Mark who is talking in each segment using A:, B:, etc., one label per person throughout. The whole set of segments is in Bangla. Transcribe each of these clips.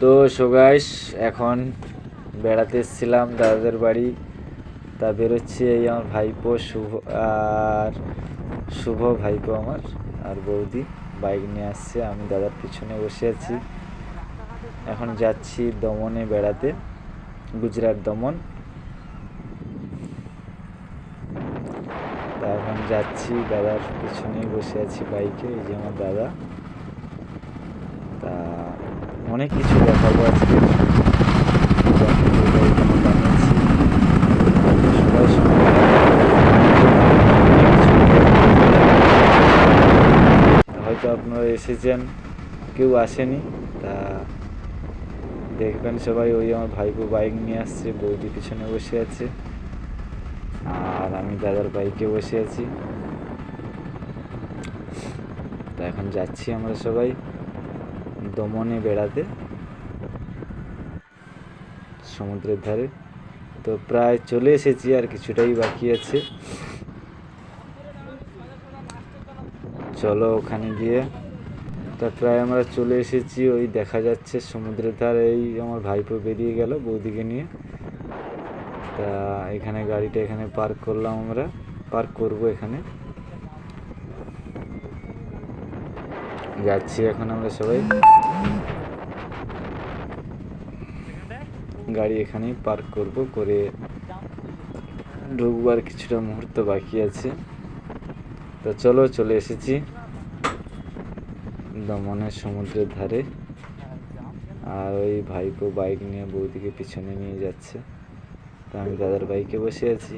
A: তো সোগাইস এখন বেড়াতে এসেছিলাম দাদাদের বাড়ি। তা বেরোচ্ছি এই আমার ভাইপো শুভ, আর শুভ ভাইপো আমার, আর বৌদি বাইক নিয়ে আসছে। আমি দাদার পিছনে বসে আছি। এখন যাচ্ছি দমনে বেড়াতে, গুজরাট দমন। তা এখন যাচ্ছি, দাদার পিছনেই বসে আছি বাইকে, এই যে আমার দাদা। অনেক কিছু দেখাবো আজকে। হয়তো আপনারা এসেছেন, কেউ আসেনি, তা দেখবেন সবাই, ওই আমার ভাইপো বাইক নিয়ে আসছে, বৌদি পিছনে বসে আছে, আর আমি দাদার বাইকে বসে আছি তা এখন যাচ্ছি আমরা সবাই দমনে বেড়াতে সমুদ্রের ধারে। তো প্রায় চলে এসেছি আর কিছুটাই বাকি আছে। চলো ওখানে গিয়ে। তা প্রায় আমরা চলে এসেছি, ওই দেখা যাচ্ছে সমুদ্রের ধারে। এই আমার ভাইপো বেরিয়ে গেল বৌদিকে নিয়ে। তা এখানে গাড়িটা এখানে পার্ক করলাম আমরা। পার্ক করব এখানে। যাচ্ছি এখন আমরা সবাই। গাড়ি এখানেই পার্ক করব, করে ঢুকবার কিছুটা মুহূর্ত বাকি আছে। তো চলো, চলে এসেছি দমনের সমুদ্রের ধারে। আর ওই ভাইপো বাইক নিয়ে বৌদিকে পিছনে নিয়ে যাচ্ছে। তো আমি দাদার বাইকে বসে আছি।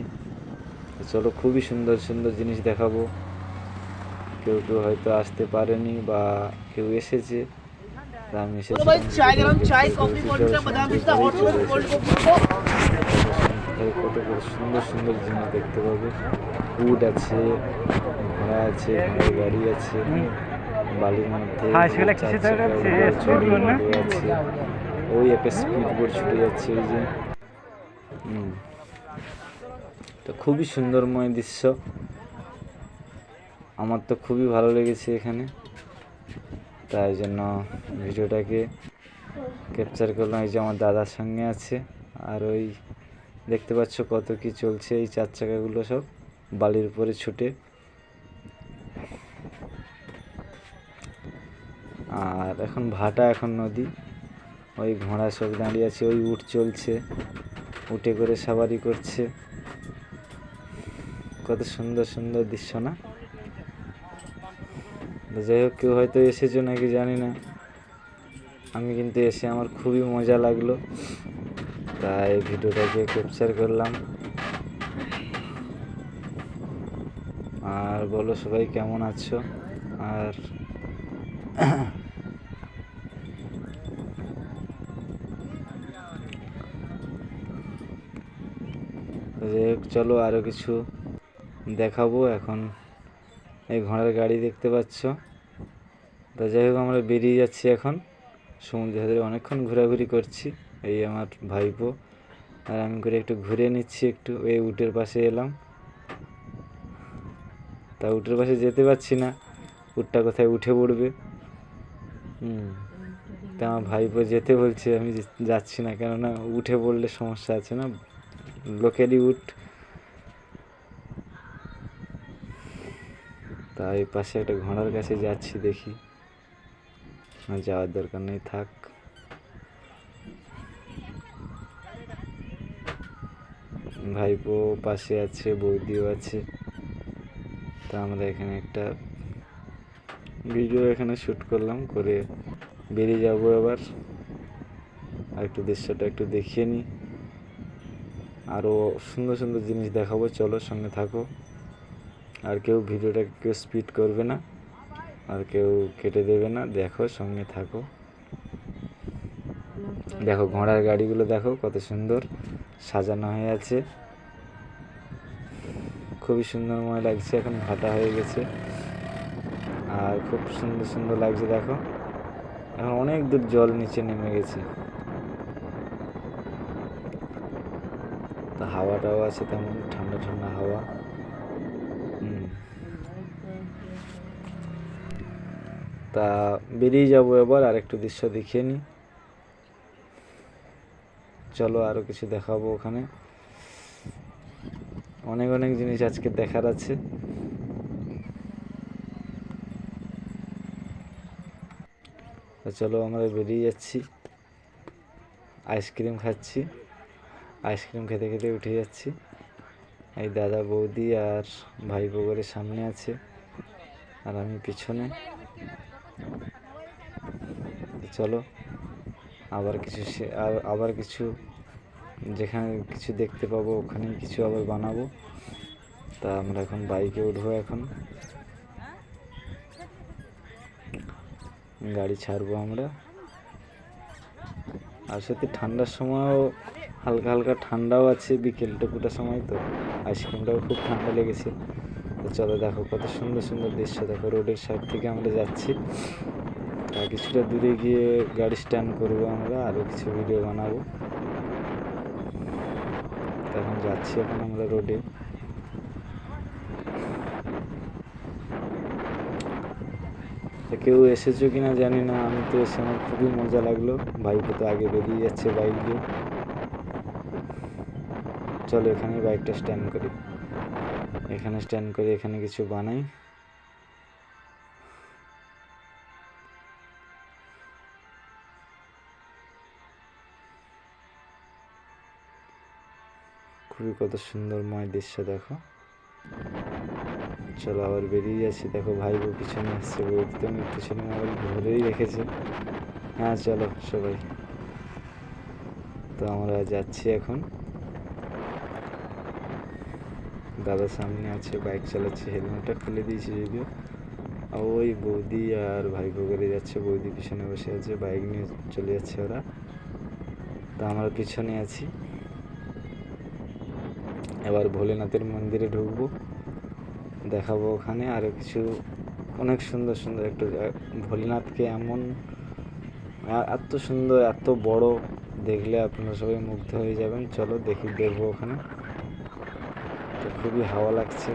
A: চলো, খুবই সুন্দর সুন্দর জিনিস দেখাবো। কেউ কেউ হয়তো আসতে পারেনি বা কেউ এসেছে।
B: রাম এসে
A: কত সুন্দর সুন্দর জিনিস দেখতে পাবে। উট আছে ঘোড়া আছে গাড়ি আছে বালির মধ্যে
C: আছে।
A: ওই একটা স্পিড বোর্ড ছুটে যাচ্ছে ওই যে। তো খুবই সুন্দরময় দৃশ্য। আমার তো খুবই ভালো লেগেছে এখানে। তাই জন্য ভিডিওটাকে ক্যাপচার করলাম। এই যে আমার দাদার সঙ্গে আছে। আর ওই দেখতে পাচ্ছ কত কি চলছে এই চার চাকাগুলো সব বালির উপরে ছুটে। আর এখন ভাটা, এখন নদী। ওই ঘোড়া সব দাঁড়িয়ে আছে, ওই উট চলছে। উঠে করে সাবারি করছে। কত সুন্দর সুন্দর দৃশ্য না? যাই হোক কেউ হয়তো এসেছ নাকি জানি না। আমি কিন্তু এসে আমার খুবই মজা লাগল। তাই ভিডিওটাকে ক্যাপচার করলাম। আর বলো সবাই কেমন আছো? আর যাই হোক চলো আরও কিছু দেখাবো এখন। এই ঘোড়ার গাড়ি দেখতে পাচ্ছ। তা যাই হোক, আমরা বেরিয়ে যাচ্ছি এখন। সমুদ্রের ধারে অনেকক্ষণ ঘোরাঘুরি করছি, এই আমার ভাইপো। আর আমি করে একটু ঘুরে নিচ্ছি, একটু এই উটের পাশে এলাম। তা উটের পাশে যেতে পারছি না, উটটা কোথায় উঠে পড়বে? হুম, তা আমার ভাইপো যেতে বলছে, আমি যাচ্ছি না, কেননা উঠে পড়লে সমস্যা আছে না। লোকেরই উঠ তাই পাশে একটা ঘোড়ার কাছে যাচ্ছি দেখি। যাওয়ার দরকার নেই, থাক। ভাইপো পাশে আছে, বৌদিও আছে। তা আমরা এখানে একটা ভিডিও এখানে শ্যুট করলাম, করে বেরিয়ে যাব আবার। আর একটু দৃশ্যটা একটু দেখিয়ে নিই আরও সুন্দর সুন্দর জিনিস দেখাবো, চলো সঙ্গে থাকো। আর কেউ ভিডিওটা কেউ স্পিড করবে না, আর কেউ কেটে দেবে না। দেখো, সঙ্গে থাকো। দেখো, ঘোড়ার গাড়িগুলো দেখো, কত সুন্দর সাজানো হয়ে আছে। খুবই সুন্দরময় লাগছে, এখন ভাটা হয়ে গেছে। আর খুব সুন্দর সুন্দর লাগছে, দেখো। এখন অনেক দূর জল নিচে নেমে গেছে। তা হাওয়াটাও আছে তেমন, ঠান্ডা ঠান্ডা হাওয়া। তা বেরিয়ে যাব এবার আর একটু দৃশ্য দেখিয়ে নিই। চলো আরও কিছু দেখাবো ওখানে। অনেক অনেক জিনিস আজকে দেখার আছে। চলো আমরা বেরিয়ে যাচ্ছি। আইসক্রিম খাচ্ছি। আইসক্রিম খেতে খেতে উঠে যাচ্ছি। এই দাদা বৌদি আর ভাই বগরের সামনে আছে। আর আমি পিছনে। চলো, আবার কিছু আবার কিছু, যেখানে কিছু দেখতে পাবো, ওখানেই কিছু আবার বানাবো। তা আমরা এখন বাইকে উঠবো এখন। গাড়ি ছাড়বো আমরা। আর সত্যি ঠান্ডার সময়ও হালকা হালকা ঠান্ডাও আছে, বিকেল টুকুটার সময় তো। আইসক্রিমটাও খুব ঠান্ডা লেগেছে। তো চলো দেখো কত সুন্দর সুন্দর দৃশ্য। দেখো রোডের সাইড থেকে আমরা যাচ্ছি। কিছুটা দূরে গিয়ে গাড়ি স্ট্যান্ড করব আমরা আরও কিছু ভিডিও বানাবো। এখন যাচ্ছি এখন আমরা রোডে কেউ এসেছ কিনা জানি না, আমি তো এসে আমার খুবই মজা লাগল। ভাইপো তো আগে বেরিয়ে যাচ্ছে বাইক দিয়ে। চলো এখানে বাইকটা স্ট্যান্ড করি। এখানে স্ট্যান্ড করে এখানে কিছু বানাই। খুবই কত সুন্দরময় দৃশ্য, দেখো। চলো আবার বেরিয়ে যাচ্ছি। দেখো ভাই বউ পিছনে আসছে। বৌদি তো আমার পিছনে মোবাইল ধরেই রেখেছে। হ্যাঁ চলো সবাই। তো আমরা যাচ্ছি এখন। দাদা সামনে আছে, বাইক চালাচ্ছে, হেলমেটটা খুলে দিয়েছি যদিও। ওই বৌদি আর ভাই করে যাচ্ছে, বৌদি পিছনে বসে আছে, বাইক নিয়ে চলে যাচ্ছে ওরা। তো আমরা পিছনে আছি। এবার ভোলেনাথের মন্দিরে ঢুকবো, দেখাবো ওখানে আরও কিছু অনেক সুন্দর সুন্দর একটু ভোলেনাথকে এমন এত সুন্দর, এত বড়, দেখলে আপনারা সবাই মুগ্ধ হয়ে যাবেন। চলো দেখি, দেখব ওখানে। তো খুবই হাওয়া লাগছে।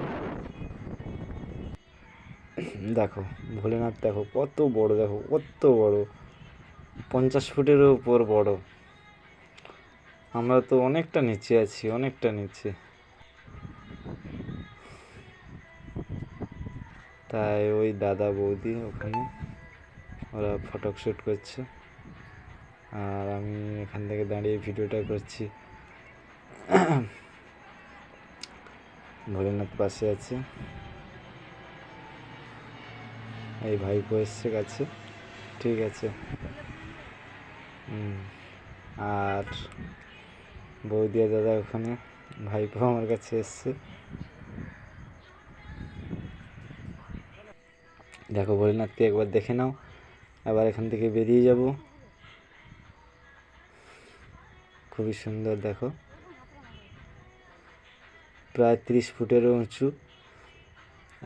A: দেখো, ভোলেনাথ দেখো, কত বড়, দেখো, কত বড়। পঞ্চাশ ফুটেরও উপর বড়। আমরা তো অনেকটা নিচে আছি, অনেকটা নিচে। তাই ওই দাদা বৌদি ওখানে ওরা ফটো শ্যুট করছে। আর আমি এখান থেকে দাঁড়িয়ে ভিডিওটা করছি। ভোলেনাথ পাশে আছে। এই ভাইপো এসছে কাছে। ঠিক আছে। আর বৌদি আর দাদা ওখানে, ভাইপো আমার কাছে এসছে। দেখো ভোলেনাথকে একবার দেখে নাও। আবার এখান থেকে বেরিয়ে যাব। খুবই সুন্দর, দেখো। প্রায় ত্রিশ ফুটেরও উঁচু।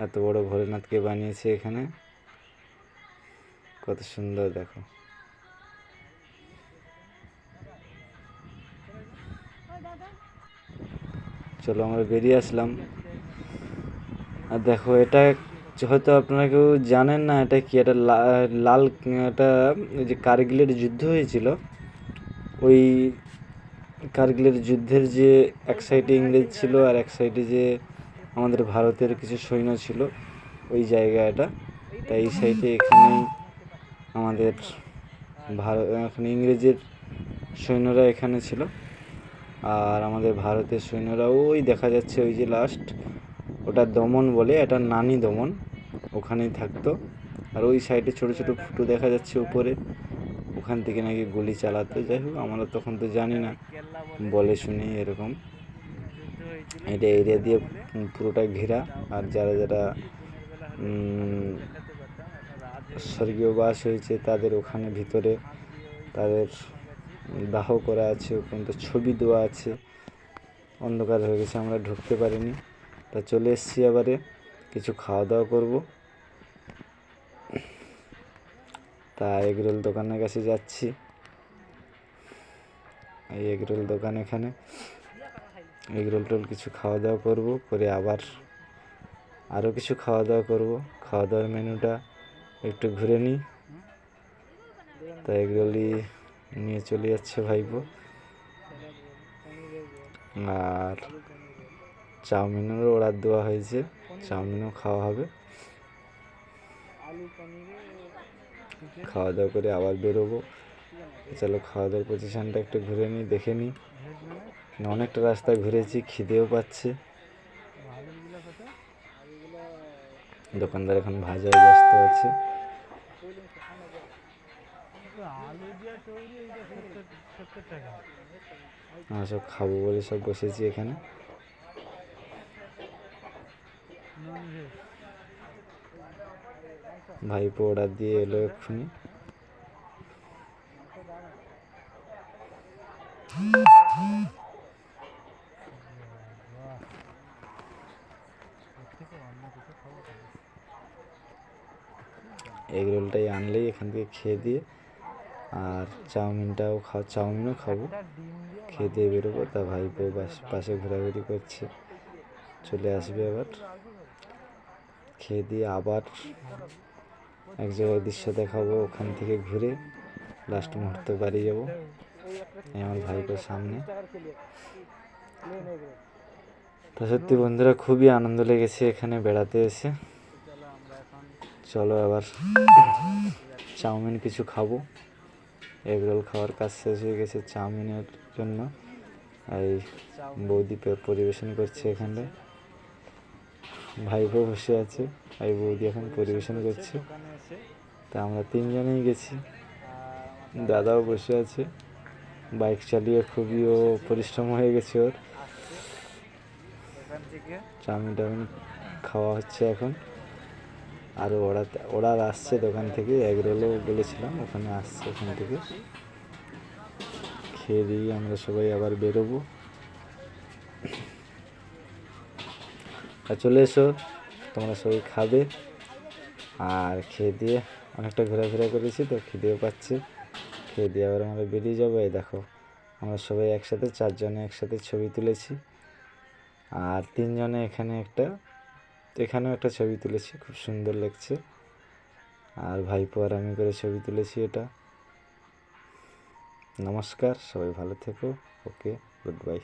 A: এত বড় ভোলেনাথকে বানিয়েছে এখানে। কত সুন্দর, দেখো। চলো আমরা বেরিয়ে আসলাম। আর দেখো, এটা হয়তো আপনারা কেউ জানেন না এটা কি, এটা লাল, এটা ওই যে কার্গিলের যুদ্ধ হয়েছিল। ওই কার্গিলের যুদ্ধের যে এক সাইডে ইংরেজ ছিল আর এক সাইডে যে আমাদের ভারতের কিছু সৈন্য ছিল, ওই জায়গাটা তাই এই সাইডে এখানেই আমাদের ভারত, এখানে ইংরেজের সৈন্যরা এখানে ছিল। আর আমাদের ভারতের সৈন্যরা ওই দেখা যাচ্ছে ওই যে লাস্ট ওটা দমন বলে, এটা নানি দমন। ওখানেই থাকতো। আর ওই সাইডে ছোট ছোট ফুটো দেখা যাচ্ছে উপরে। ওখান থেকে নাকি গুলি চালাতো। যাই হোক, আমরা তখন তো জানি না। বলে শুনি এরকম। এটা এরিয়া দিয়ে পুরোটা ঘেরা। আর যারা যারা স্বর্গীয় বাস হয়েছে, তাদের ওখানে ভিতরে তাদের দাহ করা আছে। ওখানে তো ছবি দেওয়া আছে। অন্ধকার হয়ে গেছে, আমরা ঢুকতে পারিনি। তা চলে এসেছি এবারে কিছু খাওয়া দাওয়া করব। তা এগরোল দোকানের কাছে যাচ্ছি। এই এগরোল দোকান এখানে। এগরোল টোল কিছু খাওয়া দাওয়া করব, করে আবার আরও কিছু খাওয়া দাওয়া করব। খাওয়া দাওয়ার মেনুটা একটু ঘুরে নিই। তা এগরোলই নিয়ে চলে যাচ্ছে ভাইপো। আর চাউমিনেরও অর্ডার দেওয়া হয়েছে। চাউমিনও খাওয়া হবে। খাওয়া দাওয়া করে আবার বেরোবো। চলো খাওয়া দাওয়ার পজিশনটা একটু ঘুরে নিই, দেখে নিই। অনেকটা রাস্তা ঘুরেছি, খিদেও পাচ্ছে। দোকানদার এখন ভাজায় ব্যস্ত আছে। সব খাব বলে সব বসেছি এখানে। ভাইপো অর্ডার দিয়ে এলো এক্ষুনি। এগ রোলটাই আনলেই এখান থেকে খেয়ে দিয়ে আর চাউমিনটাও খাওয়া চাউমিনও খাব। খেয়ে দিয়ে বেরোবো। তা ভাইপো পাশে ঘোরাঘুরি করছে। চলে আসবে আবার। খেয়ে দিয়ে আবার এক জায়গায় দৃশ্য দেখাবো, ওখান থেকে ঘুরে লাস্ট মুহূর্তে বাড়ি যাব আমার ভাইপোর সামনে। তো সত্যি বন্ধুরা, খুবই আনন্দ লেগেছে এখানে বেড়াতে এসে। চলো আবার চাউমিন কিছু খাব। এগ রোল খাওয়ার কাজ শেষ হয়ে গেছে চাউমিনের জন্য। এই বৌদি পরিবেশন করছে এখানটায়। ভাইপো বসে আছে এই বৌদি এখন পরিবেশন করছে। তা আমরা তিনজনেই গেছি। দাদাও বসে আছে। বাইক চালিয়ে খুবই ও পরিশ্রম হয়ে গেছে ওর। চাউমিন টাউমিন খাওয়া হচ্ছে এখন। আর ওরা ওরা আসছে দোকান থেকে এগ রোলও বলেছিলাম, ওখানে আসছে ওখান থেকে। খেয়ে দিয়ে আমরা সবাই আবার বেরোবো। আর চলে এসো, তোমরা সবাই খাবে। আর খেয়ে দিয়ে অনেকটা ঘোরাফেরা করেছি তো, খিদেও পাচ্ছে। খেয়ে দিয়ে আবার আমরা বেরিয়ে যাব, এই দেখো, আমরা সবাই একসাথে, চারজনে একসাথে ছবি তুলেছি। আর তিনজনে এখানে একটা, এখানেও একটা ছবি তুলেছি, খুব সুন্দর লাগছে। আর ভাইপো আর আমি করে ছবি তুলেছি এটা। নমস্কার, সবাই ভালো থেকো, ওকে, গুড বাই।